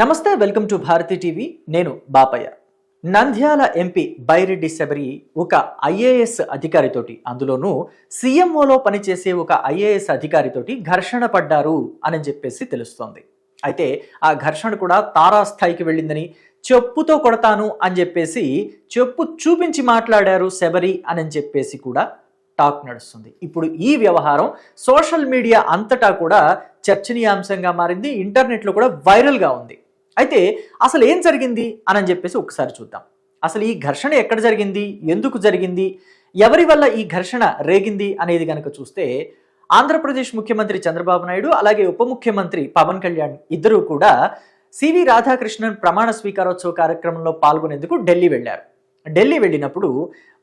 నమస్తే welcome to Bharati TV. నేను Bapayya. Nandyal MP Byreddy Sabari ఒక ఐఏఎస్ అధికారితోటి అందులోనూ సీఎంఓలో పనిచేసే ఒక ఐఏఎస్ అధికారితోటి ఘర్షణ పడ్డారు అని చెప్పేసి తెలుస్తోంది. అయితే ఆ ఘర్షణ కూడా తారాస్థాయికి వెళ్ళిందని చెప్పుతో కొడతాను అని చెప్పేసి చెప్పు చూపించి మాట్లాడారు శబరి అని చెప్పేసి కూడా టాక్ నడుస్తుంది. ఇప్పుడు ఈ వ్యవహారం సోషల్ మీడియా అంతటా కూడా చర్చనీయాంశంగా మారింది ఇంటర్నెట్లో కూడా వైరల్గా ఉంది. అయితే అసలు ఏం జరిగింది అని చెప్పేసి ఒకసారి చూద్దాం. అసలు ఈ ఘర్షణ ఎక్కడ జరిగింది? ఎందుకు జరిగింది? ఎవరి వల్ల ఈ ఘర్షణ రేగింది అనేది కనుక చూస్తే ఆంధ్రప్రదేశ్ ముఖ్యమంత్రి చంద్రబాబు నాయుడు అలాగే ఉప ముఖ్యమంత్రి పవన్ కళ్యాణ్ ఇద్దరూ కూడా సివి రాధాకృష్ణన్ ప్రమాణ స్వీకారోత్సవ కార్యక్రమంలో పాల్గొనేందుకు ఢిల్లీ వెళ్ళారు. ఢిల్లీ వెళ్ళినప్పుడు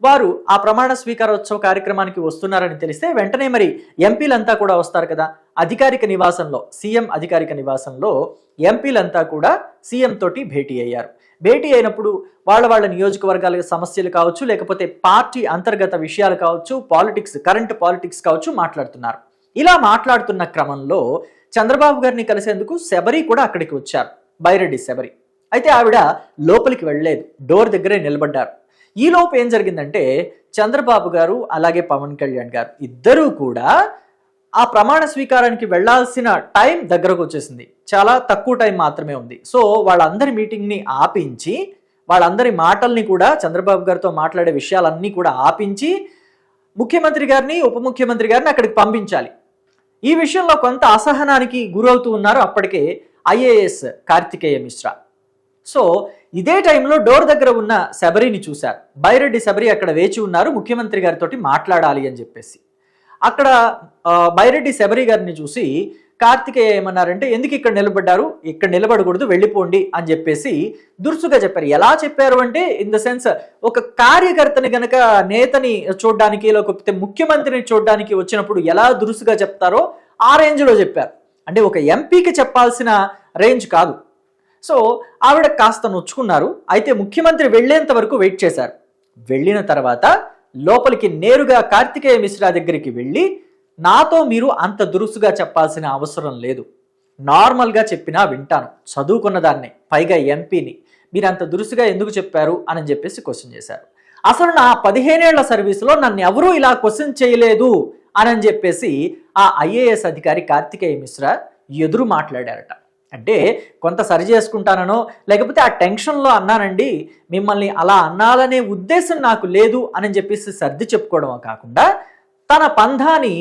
వారు ఆ ప్రమాణ స్వీకారోత్సవ కార్యక్రమానికి వస్తున్నారని తెలిస్తే వెంటనే మరి ఎంపీలంతా కూడా వస్తారు కదా. అధికారిక నివాసంలో సీఎం అధికారిక నివాసంలో ఎంపీలంతా కూడా సీఎం తోటి భేటీ అయ్యారు. భేటీ అయినప్పుడు వాళ్ళ వాళ్ళ నియోజకవర్గాల సమస్యలు కావచ్చు లేకపోతే పార్టీ అంతర్గత విషయాలు కావచ్చు పాలిటిక్స్ కరెంట్ పాలిటిక్స్ కావచ్చు మాట్లాడుతున్నారు. ఇలా మాట్లాడుతున్న క్రమంలో చంద్రబాబు గారిని కలిసేందుకు శబరి కూడా అక్కడికి వచ్చారు. బైరెడ్డి శబరి. అయితే ఆవిడ లోపలికి వెళ్ళలేదు డోర్ దగ్గరే నిలబడ్డారు. ఈలోపు ఏం జరిగిందంటే చంద్రబాబు గారు అలాగే పవన్ కళ్యాణ్ గారు ఇద్దరూ కూడా ఆ ప్రమాణ స్వీకారానికి వెళ్ళాల్సిన టైం దగ్గరకు వచ్చేసింది. చాలా తక్కువ టైం మాత్రమే ఉంది. సో వాళ్ళందరి మీటింగ్ని ఆపించి వాళ్ళందరి మాటల్ని కూడా చంద్రబాబు గారితో మాట్లాడే విషయాలన్నీ కూడా ఆపించి ముఖ్యమంత్రి గారిని ఉప ముఖ్యమంత్రి గారిని అక్కడికి పంపించాలి. ఈ విషయంలో కొంత అసహనానికి గురవుతూ ఉన్నారు అప్పటికే ఐఏఎస్ కార్తికేయ మిశ్రా. సో ఇదే టైంలో డోర్ దగ్గర ఉన్న శబరిని చూశారు. బైరెడ్డి శబరి అక్కడ వేచి ఉన్నారు ముఖ్యమంత్రి గారితో మాట్లాడాలి అని చెప్పేసి. అక్కడ బైరెడ్డి శబరి గారిని చూసి కార్తికేయ ఏమన్నారంటే ఎందుకు ఇక్కడ నిలబడ్డారు? ఇక్కడ నిలబడకూడదు వెళ్ళిపోండి అని చెప్పేసి దురుసుగా చెప్పారు. ఎలా చెప్పారు అంటే ఇన్ ద సెన్స్ ఒక కార్యకర్తని గనక నేతని చూడడానికి లేకపోతే ముఖ్యమంత్రిని చూడడానికి వచ్చినప్పుడు ఎలా దురుసుగా చెప్తారో ఆ రేంజ్లో చెప్పారు. అంటే ఒక ఎంపీకి చెప్పాల్సిన రేంజ్ కాదు. సో ఆవిడ కాస్త నొచ్చుకున్నారు. అయితే ముఖ్యమంత్రి వెళ్ళేంత వరకు వెయిట్ చేశారు. వెళ్ళిన తర్వాత లోపలికి నేరుగా కార్తికేయ మిశ్రా దగ్గరికి వెళ్ళి నాతో మీరు అంత దురుసుగా చెప్పాల్సిన అవసరం లేదు. నార్మల్గా చెప్పినా వింటాను. చదువుకున్న దాన్ని పైగా ఎంపీని. మీరు అంత దురుసుగా ఎందుకు చెప్పారు? అని చెప్పేసి క్వశ్చన్ చేశారు. అసలు నా పదిహేనేళ్ళ సర్వీసులో నన్ను ఎవరూ ఇలా క్వశ్చన్ చేయలేదు. అని చెప్పేసి ఆ ఐఏఎస్ అధికారి కార్తికేయ మిశ్రా ఎదురు మాట్లాడారట. అంటే కొంత సరి చేసుకుంటానో లేకపోతే ఆ టెన్షన్లో అన్నానండి మిమ్మల్ని అలా అన్నాలనే ఉద్దేశం నాకు లేదు అని చెప్పేసి సర్ది చెప్పుకోవడం కాకుండా తన పంధాని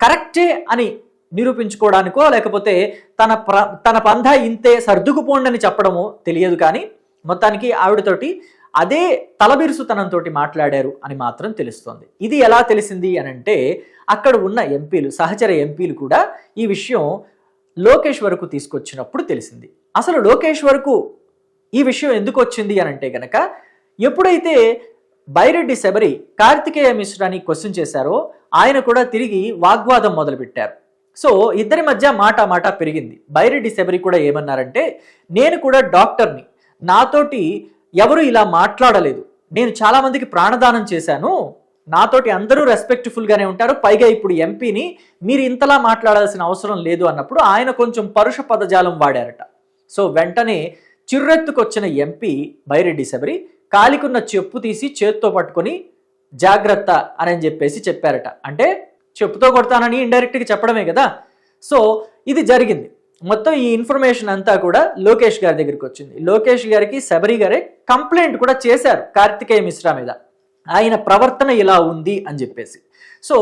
కరెక్టే అని నిరూపించుకోవడానికో లేకపోతే తన ప్ర తన పంధ ఇంతే సర్దుకుపోండి అని చెప్పడమో తెలియదు కానీ మొత్తానికి ఆవిడతోటి అదే తలబిరుసుతనంతో మాట్లాడారు అని మాత్రం తెలుస్తోంది. ఇది ఎలా తెలిసింది అని అంటే అక్కడ ఉన్న ఎంపీలు సహచర ఎంపీలు కూడా ఈ విషయం లోకేష్ వరకు తీసుకొచ్చినప్పుడు తెలిసింది. అసలు లోకేష్ వరకు ఈ విషయం ఎందుకు వచ్చింది అని అంటే గనక ఎప్పుడైతే బైరెడ్డి శబరి కార్తికేయ మిశ్రాని క్వశ్చన్ చేశారో ఆయన కూడా తిరిగి వాగ్వాదం మొదలుపెట్టారు. సో ఇద్దరి మధ్య మాట మాట పెరిగింది. బైరెడ్డి శబరి కూడా ఏమన్నారంటే నేను కూడా డాక్టర్ని. నాతోటి ఎవరు ఇలా మాట్లాడలేదు. నేను చాలామందికి ప్రాణదానం చేశాను. నాతోటి అందరూ రెస్పెక్ట్ఫుల్గానే ఉంటారు. పైగా ఇప్పుడు ఎంపీని మీరు ఇంతలా మాట్లాడాల్సిన అవసరం లేదు అన్నప్పుడు ఆయన కొంచెం పరుష పదజాలం వాడారట. సో వెంటనే చిర్రెత్తుకొచ్చిన ఎంపీ బైరెడ్డి శబరి కాలికున్న చెప్పు తీసి చేత్తో పట్టుకొని జాగ్రత్త అని చెప్పేసి చెప్పారట. అంటే చెప్పుతో కొడతానని ఇండైరెక్ట్గా చెప్పడమే కదా. సో ఇది జరిగింది. మొత్తం ఈ ఇన్ఫర్మేషన్ అంతా కూడా లోకేష్ గారి దగ్గరికి వచ్చింది. లోకేష్ గారికి శబరి గారే కంప్లైంట్ కూడా చేశారు కార్తికేయ మిశ్రా మీద. ఆయన ప్రవర్తన ఇలా ఉంది అని చెప్పేసి. సో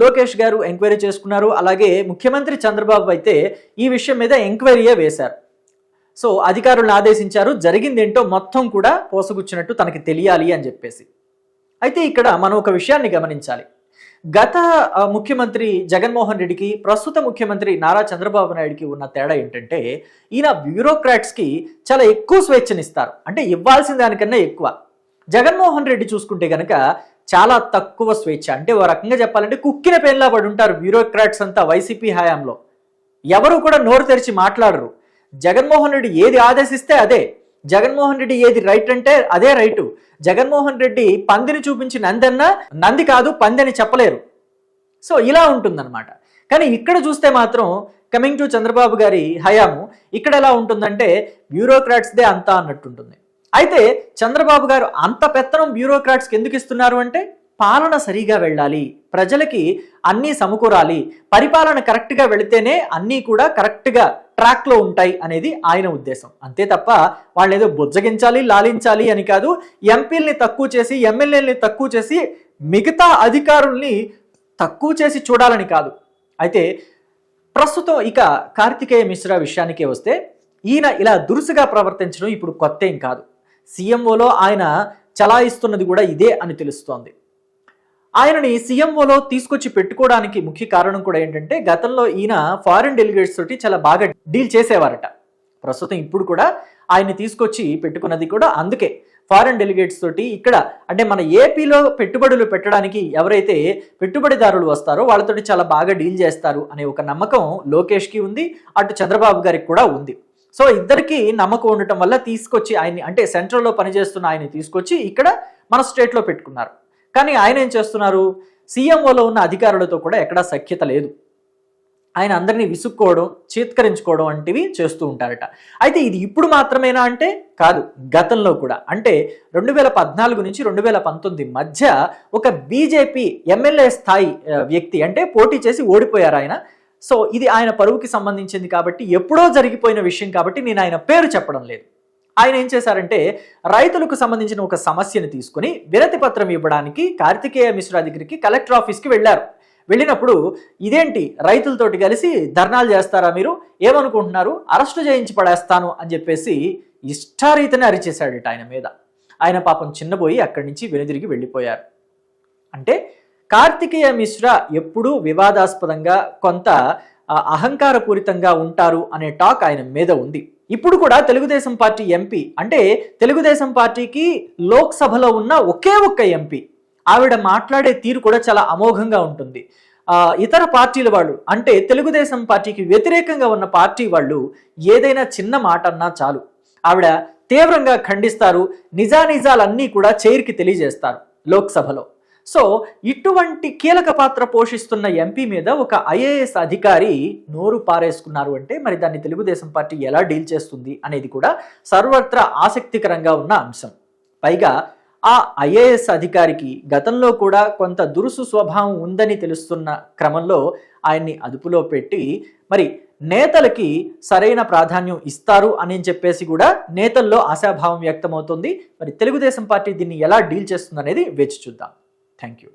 లోకేష్ గారు ఎంక్వైరీ చేసుకున్నారు. అలాగే ముఖ్యమంత్రి చంద్రబాబు అయితే ఈ విషయం మీద ఎంక్వైరీయే వేశారు. సో అధికారులను ఆదేశించారు. జరిగిందేంటో మొత్తం కూడా పోసగుచ్చినట్టు తనకి తెలియాలి అని చెప్పేసి. అయితే ఇక్కడ మనం ఒక విషయాన్ని గమనించాలి. గత ముఖ్యమంత్రి జగన్మోహన్ రెడ్డికి ప్రస్తుత ముఖ్యమంత్రి నారా చంద్రబాబు నాయుడుకి ఉన్న తేడా ఏంటంటే ఈయన బ్యూరోక్రాట్స్కి చాలా ఎక్కువ స్వేచ్ఛనిస్తారు. అంటే ఇవ్వాల్సిన దానికన్నా ఎక్కువ. జగన్మోహన్ రెడ్డి చూసుకుంటే కనుక చాలా తక్కువ స్వేచ్ఛ. అంటే ఓ రకంగా చెప్పాలంటే కుక్కిన పేర్లా పడి ఉంటారు బ్యూరోక్రాట్స్ అంతా వైసీపీ హయాంలో. ఎవరు కూడా నోరు తెరిచి మాట్లాడరు. జగన్మోహన్ రెడ్డి ఏది ఆదేశిస్తే అదే. జగన్మోహన్ రెడ్డి ఏది రైట్ అంటే అదే రైటు. జగన్మోహన్ రెడ్డి పందిని చూపించి నందన్నా నంది కాదు పంది అని చెప్పలేరు. సో ఇలా ఉంటుందన్నమాట. కానీ ఇక్కడ చూస్తే మాత్రం కమింగ్ టు చంద్రబాబు గారి హయాము. ఇక్కడ ఎలా ఉంటుందంటే బ్యూరోక్రాట్స్దే అంతా అన్నట్టుంటుంది. అయితే చంద్రబాబు గారు అంత పెత్తనం బ్యూరోక్రాట్స్కి ఎందుకు ఇస్తున్నారు అంటే పాలన సరిగా వెళ్ళాలి. ప్రజలకి అన్నీ సమకూరాలి. పరిపాలన కరెక్ట్గా వెళితేనే అన్నీ కూడా కరెక్ట్గా ట్రాక్లో ఉంటాయి అనేది ఆయన ఉద్దేశం. అంతే తప్ప వాళ్ళు ఏదో బుజ్జగించాలి లాలించాలి అని కాదు ఎంపీల్ని తక్కువ చేసి ఎమ్మెల్యేలని తక్కువ చేసి మిగతా అధికారుల్ని తక్కువ చేసి చూడాలని కాదు. అయితే ప్రస్తుతం ఇక కార్తికేయ మిశ్రా విషయానికే వస్తే ఈయన ఇలా దురుసుగా ప్రవర్తించడం ఇప్పుడు కొత్త ఏం కాదు. సీఎంఓలో ఆయన చలాయిస్తున్నది కూడా ఇదే అని తెలుస్తోంది. ఆయనని సీఎంఓలో తీసుకొచ్చి పెట్టుకోవడానికి ముఖ్య కారణం కూడా ఏంటంటే గతంలో ఈయన ఫారిన్ డెలిగేట్స్ తోటి చాలా బాగా డీల్ చేసేవారట. ప్రస్తుతం ఇప్పుడు కూడా ఆయన్ని తీసుకొచ్చి పెట్టుకున్నది కూడా అందుకే. ఫారెన్ డెలిగేట్స్ తోటి ఇక్కడ అంటే మన ఏపీలో పెట్టుబడులు పెట్టడానికి ఎవరైతే పెట్టుబడిదారులు వస్తారో వాళ్ళతోటి చాలా బాగా డీల్ చేస్తారు అనే ఒక నమ్మకం లోకేష్కి ఉంది అటు చంద్రబాబు గారికి కూడా ఉంది. సో ఇద్దరికి నమ్మకం ఉండటం వల్ల తీసుకొచ్చి ఆయన్ని అంటే సెంట్రల్లో పనిచేస్తున్న ఆయన్ని తీసుకొచ్చి ఇక్కడ మన స్టేట్లో పెట్టుకున్నారు. కానీ ఆయన ఏం చేస్తున్నారు? సీఎంఓలో ఉన్న అధికారులతో కూడా ఎక్కడా సఖ్యత లేదు. ఆయన అందరినీ విసుక్కోవడం చీత్కరించుకోవడం వంటివి చేస్తూ ఉంటారట. అయితే ఇది ఇప్పుడు మాత్రమేనా అంటే కాదు గతంలో కూడా. అంటే రెండు వేల పద్నాలుగు నుంచి రెండు వేల పంతొమ్మిది మధ్య ఒక బీజేపీ ఎమ్మెల్యే స్థాయి వ్యక్తి అంటే పోటీ చేసి ఓడిపోయారు ఆయన. సో ఇది ఆయన పరువుకి సంబంధించింది కాబట్టి ఎప్పుడో జరిగిపోయిన విషయం కాబట్టి నేను ఆయన పేరు చెప్పడం లేదు. ఆయన ఏం చేశారంటే రైతులకు సంబంధించిన ఒక సమస్యను తీసుకుని వినతి పత్రం ఇవ్వడానికి కార్తికేయ మిశ్రా దగ్గరికి కలెక్టర్ ఆఫీస్కి వెళ్ళారు. వెళ్ళినప్పుడు ఇదేంటి రైతులతోటి కలిసి ధర్నాలు చేస్తారా మీరు? ఏమనుకుంటున్నారు? అరెస్టు చేయించి పడేస్తాను అని చెప్పేసి ఇష్టారీతనే అరిచేశాడట ఆయన మీద. ఆయన పాపం చిన్నబోయి అక్కడి నుంచి వెనుదిరిగి వెళ్ళిపోయారు. అంటే కార్తికేయ మిశ్రా ఎప్పుడూ వివాదాస్పదంగా కొంత అహంకారపూరితంగా ఉంటారు అనే టాక్ ఆయన మీద ఉంది. ఇప్పుడు కూడా తెలుగుదేశం పార్టీ ఎంపీ అంటే తెలుగుదేశం పార్టీకి లోక్సభలో ఉన్న ఒకే ఒక్క ఎంపీ. ఆవిడ మాట్లాడే తీరు కూడా చాలా అమోఘంగా ఉంటుంది. ఇతర పార్టీల వాళ్ళు అంటే తెలుగుదేశం పార్టీకి వ్యతిరేకంగా ఉన్న పార్టీ వాళ్ళు ఏదైనా చిన్న మాట అన్నా చాలు. ఆవిడ తీవ్రంగా ఖండిస్తారు నిజానిజాలన్నీ కూడా చైర్కి తెలియజేస్తారు లోక్సభలో. సో ఇటువంటి కీలక పాత్ర పోషిస్తున్న ఎంపీ మీద ఒక ఐఏఎస్ అధికారి నోరు పారేసుకున్నారు అంటే మరి దాన్ని తెలుగుదేశం పార్టీ ఎలా డీల్ చేస్తుంది అనేది కూడా సర్వత్రా ఆసక్తికరంగా ఉన్న అంశం. పైగా ఆ ఐఏఎస్ అధికారికి గతంలో కూడా కొంత దురుసు స్వభావం ఉందని తెలుస్తున్న క్రమంలో ఆయన్ని అదుపులో పెట్టి మరి నేతలకి సరైన ప్రాధాన్యం ఇస్తారు అని చెప్పేసి కూడా నేతల్లో ఆశాభావం వ్యక్తమవుతుంది. మరి తెలుగుదేశం పార్టీ దీన్ని ఎలా డీల్ చేస్తుందనేది వేచి చూద్దాం. Thank you.